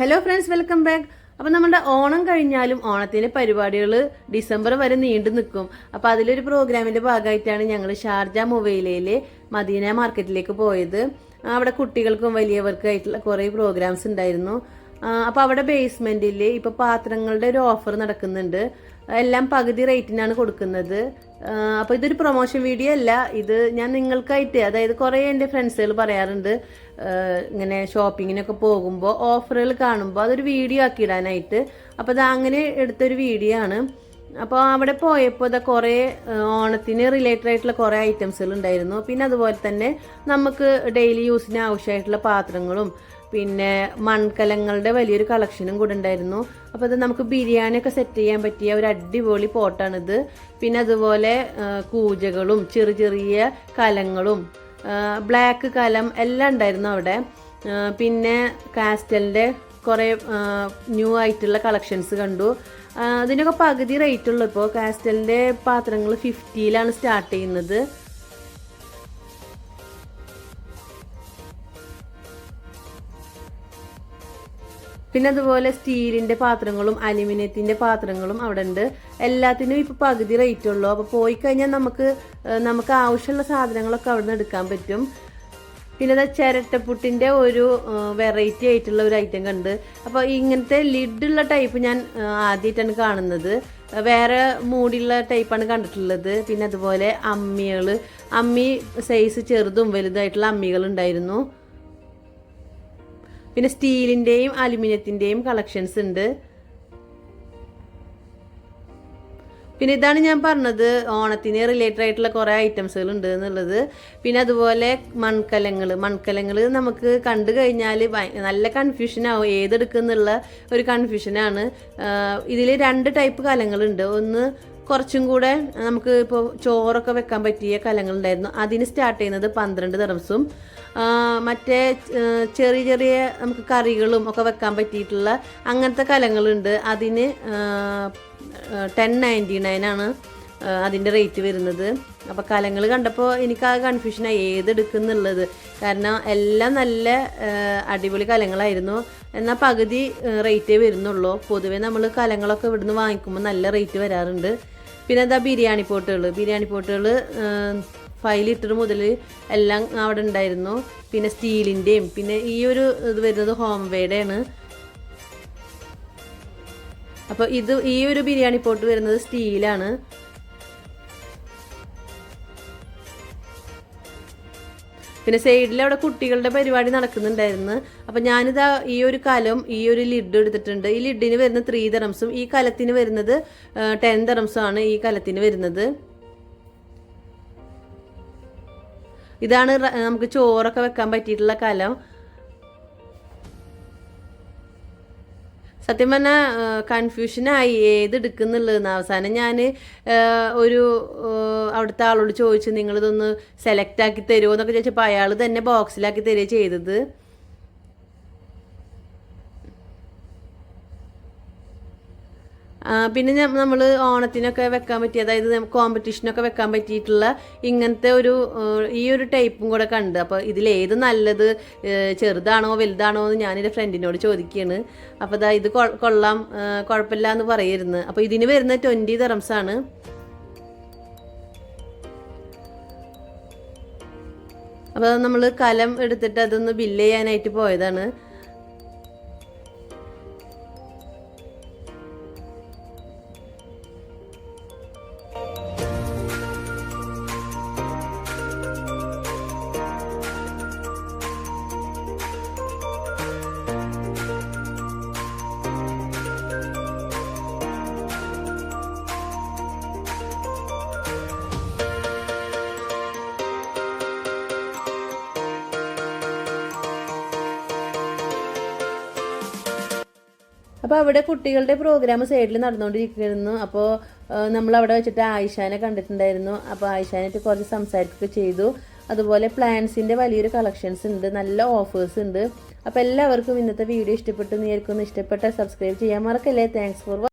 Hello friends welcome back അപ്പം നമ്മുടെ ഓണം കഴിഞ്ഞാലും ഓണത്തിന്റെ പരിപാടികൾ ഡിസംബർ വരെ നീണ്ടു നിൽക്കും. അപ്പോൾ അതിലൊരു പ്രോഗ്രാമിന്റെ ഭാഗമായിട്ടാണ് ഞങ്ങൾ ഷാർജ മൊബൈലയിലെ മദീന മാർക്കറ്റിലേക്ക് പോയത്. അവിടെ കുട്ടികൾക്കും വലിയവർക്കും ആയിട്ടുള്ള കുറേ പ്രോഗ്രാംസ് ഉണ്ടായിരുന്നു. അപ്പോൾ അവിടെ ബേസ്മെന്റിൽ ഇപ്പോൾ പാത്രങ്ങളുടെ ഒരു ഓഫർ നടക്കുന്നുണ്ട്. എല്ലാം പകുതി റേറ്റിനാണ് കൊടുക്കുന്നത്. അപ്പോൾ ഇതൊരു പ്രൊമോഷൻ വീഡിയോ അല്ല. ഇത് ഞാൻ നിങ്ങൾക്കായിട്ട് അതായത് കുറേ എന്റെ ഫ്രണ്ട്സുകൾ പറയാറുണ്ട്. ഇങ്ങനെ ഷോപ്പിങ്ങിനൊക്കെ പോകുമ്പോൾ ഓഫറുകൾ കാണുമ്പോൾ അതൊരു വീഡിയോ ആക്കി ഇടാനായിട്ട് അപ്പോൾ അത് അങ്ങനെ എടുത്തൊരു വീഡിയോ ആണ്. അപ്പോൾ അവിടെ പോയപ്പോൾ ഇതാ കുറേ ഓണത്തിന് റിലേറ്റഡ് ആയിട്ടുള്ള കുറേ ഐറ്റംസുകൾ ഉണ്ടായിരുന്നു. പിന്നെ അതുപോലെ തന്നെ നമുക്ക് ഡെയിലി യൂസിന് ആവശ്യമായിട്ടുള്ള പാത്രങ്ങളും പിന്നെ മൺകലങ്ങളുടെ വലിയൊരു കളക്ഷനും കൂടെ ഉണ്ടായിരുന്നു. അപ്പോൾ അത് നമുക്ക് ബിരിയാണി ഒക്കെ സെറ്റ് ചെയ്യാൻ പറ്റിയ ഒരു അടിപൊളി പോട്ടാണിത്. പിന്നെ അതുപോലെ കൂജകളും ചെറിയ ചെറിയ കലങ്ങളും ബ്ലാക്ക് കലം എല്ലാം ഉണ്ടായിരുന്നു അവിടെ. പിന്നെ കാസ്റ്റലിന്റെ കുറേ ന്യൂ ആയിട്ടുള്ള കളക്ഷൻസ് കണ്ടു. അതിനൊക്കെ പകുതി റേറ്റ് ഉള്ളൂ ഇപ്പോൾ കാസ്റ്റലിന്റെ പാത്രങ്ങൾ ഫിഫ്റ്റിയിലാണ് സ്റ്റാർട്ട് ചെയ്യുന്നത്. പിന്നെ അതുപോലെ സ്റ്റീലിന്റെ പാത്രങ്ങളും അലുമിനിയത്തിന്റെ പാത്രങ്ങളും അവിടെ ഉണ്ട്. എല്ലാത്തിനും ഇപ്പൊ പകുതി റേറ്റ് ഉള്ളൂ. അപ്പൊ പോയി കഴിഞ്ഞാൽ നമുക്ക് നമുക്ക് ആവശ്യമുള്ള സാധനങ്ങളൊക്കെ അവിടെ നിന്ന് എടുക്കാൻ പറ്റും. പിന്നെ ദാ ചിരട്ടപ്പുട്ടിന്റെ ഒരു വെറൈറ്റി ആയിട്ടുള്ള ഒരു ഐറ്റം കണ്ട്. അപ്പോൾ ഇങ്ങനത്തെ ലിഡുള്ള ടൈപ്പ് ഞാൻ ആദ്യമായിട്ടാണ് കാണുന്നത്. വേറെ മൂടിയുള്ള ടൈപ്പാണ് കണ്ടിട്ടുള്ളത്. പിന്നെ അതുപോലെ അമ്മികൾ അമ്മി സൈസ് ചെറുതും വലുതായിട്ടുള്ള അമ്മികൾ ഉണ്ടായിരുന്നു. പിന്നെ സ്റ്റീലിന്റെയും അലുമിനിയത്തിന്റെയും കളക്ഷൻസ് ഉണ്ട്. പിന്നെ ഇതാണ് ഞാൻ പറഞ്ഞത് ഓണത്തിന് റിലേറ്റഡ് ആയിട്ടുള്ള കുറേ ഐറ്റംസുകൾ ഉണ്ട് എന്നുള്ളത്. പിന്നെ അതുപോലെ മൺകലങ്ങൾ. മൺകലങ്ങൾ നമുക്ക് കണ്ടു കഴിഞ്ഞാൽ നല്ല കൺഫ്യൂഷൻ ആവും ഏതെടുക്കുന്നുള്ള ഒരു കൺഫ്യൂഷനാണ് ഇതിൽ രണ്ട് ടൈപ്പ് കലങ്ങളുണ്ട്. ഒന്ന് കുറച്ചും കൂടെ നമുക്ക് ഇപ്പോൾ ചോറൊക്കെ വെക്കാൻ പറ്റിയ കലങ്ങളുണ്ടായിരുന്നു. അതിന് സ്റ്റാർട്ട് ചെയ്യുന്നത് പന്ത്രണ്ട് തെറംസും മറ്റേ ചെറിയ ചെറിയ നമുക്ക് കറികളും ഒക്കെ വെക്കാൻ പറ്റിയിട്ടുള്ള അങ്ങനത്തെ കലങ്ങളുണ്ട്. അതിന് ടെൻ നയന്റി നയൻ ആണ് അതിന്റെ റേറ്റ് വരുന്നത്. അപ്പോൾ കലങ്ങൾ കണ്ടപ്പോൾ എനിക്ക് ആ കൺഫ്യൂഷനായി ഏതെടുക്കുന്നുള്ളത് കാരണം എല്ലാം നല്ല അടിപൊളി കലങ്ങളായിരുന്നു. എന്നാൽ പകുതി റേറ്റേ വരുന്നുള്ളൂ. പൊതുവെ നമ്മൾ കലങ്ങളൊക്കെ ഇവിടുന്ന് വാങ്ങിക്കുമ്പോൾ നല്ല റേറ്റ് വരാറുണ്ട്. പിന്നെ എന്താ ബിരിയാണി പോട്ടുകൾ ബിരിയാണി പോട്ടുകൾ ഫൈവ് ലിറ്റർ മുതൽ എല്ലാം അവിടെ ഉണ്ടായിരുന്നു. പിന്നെ സ്റ്റീലിന്റെയും പിന്നെ ഈ ഒരു ഇത് വരുന്നത് ഹോം വേഡാണ് അപ്പോൾ ഇത് ഈ ഒരു ബിരിയാണി പോട്ട് വരുന്നത് സ്റ്റീലാണ്. പിന്നെ സൈഡിൽ അവിടെ കുട്ടികളുടെ പരിപാടി നടക്കുന്നുണ്ടായിരുന്നു. അപ്പം ഞാനിതാ ഈ ഒരു കലം ഈ ഒരു ലിഡ് എടുത്തിട്ടുണ്ട്. ഈ ലിഡിന് വരുന്ന ത്രീ ദറംസും ഈ കലത്തിന് വരുന്നത് ടെൻ തെറംസും ആണ് ഈ കലത്തിന് വരുന്നത്. ഇതാണ് നമുക്ക് ചോറൊക്കെ വെക്കാൻ പറ്റിയിട്ടുള്ള കലം. സത്യം പറഞ്ഞാൽ കൺഫ്യൂഷനായി ഏത് എടുക്കുന്നുള്ളതെന്ന് അവസാനം ഞാൻ ഒരു അവിടുത്തെ ആളോട് ചോദിച്ചു നിങ്ങളിതൊന്ന് സെലക്ട് ആക്കി തരുമോ എന്നൊക്കെ ചോദിച്ചപ്പോൾ അയാൾ തന്നെ ബോക്സിലാക്കി തരിക ചെയ്തത്. പിന്നെ നമ്മൾ ഓണത്തിനൊക്കെ വെക്കാൻ പറ്റിയ അതായത് കോമ്പറ്റീഷനൊക്കെ വെക്കാൻ പറ്റിയിട്ടുള്ള ഇങ്ങനത്തെ ഒരു ഈ ഒരു ടൈപ്പും കൂടെ കണ്ട്. അപ്പോൾ ഇതിലേത് നല്ലത് ചെറുതാണോ വലുതാണോ എന്ന് ഞാൻ എന്റെ ഫ്രണ്ടിനോട് ചോദിക്കുകയാണ് അപ്പോൾ ഇതാ ഇത് കൊള്ളാം കുഴപ്പമില്ല എന്ന് പറയായിരുന്നു അപ്പോൾ ഇതിന് വരുന്ന ട്വന്റി ആണ്. അപ്പോൾ നമ്മൾ കലം എടുത്തിട്ട് അതൊന്ന് ബില്ല് ചെയ്യാനായിട്ട് പോയതാണ്. അപ്പോൾ അവിടെ കുട്ടികളുടെ പ്രോഗ്രാം സൈഡിൽ നടന്നുകൊണ്ടിരിക്കുന്നു അപ്പോൾ നമ്മൾ അവിടെ വെച്ചിട്ട് ആയിഷാനെ കണ്ടിട്ടുണ്ടായിരുന്നു. അപ്പോൾ ആയിഷാനായിട്ട് കുറച്ച് സംസാരിക്കുകയൊക്കെ ചെയ്തു. അതുപോലെ പ്ലാൻസിന്റെ വലിയൊരു കളക്ഷൻസ് ഉണ്ട് നല്ല ഓഫേഴ്സ് ഉണ്ട്. അപ്പോൾ എല്ലാവർക്കും ഇന്നത്തെ വീഡിയോ ഇഷ്ടപ്പെട്ടു നീർക്കൊന്ന് ഇഷ്ടപ്പെട്ട സബ്സ്ക്രൈബ് ചെയ്യാൻ മറക്കല്ലേ. Thanks for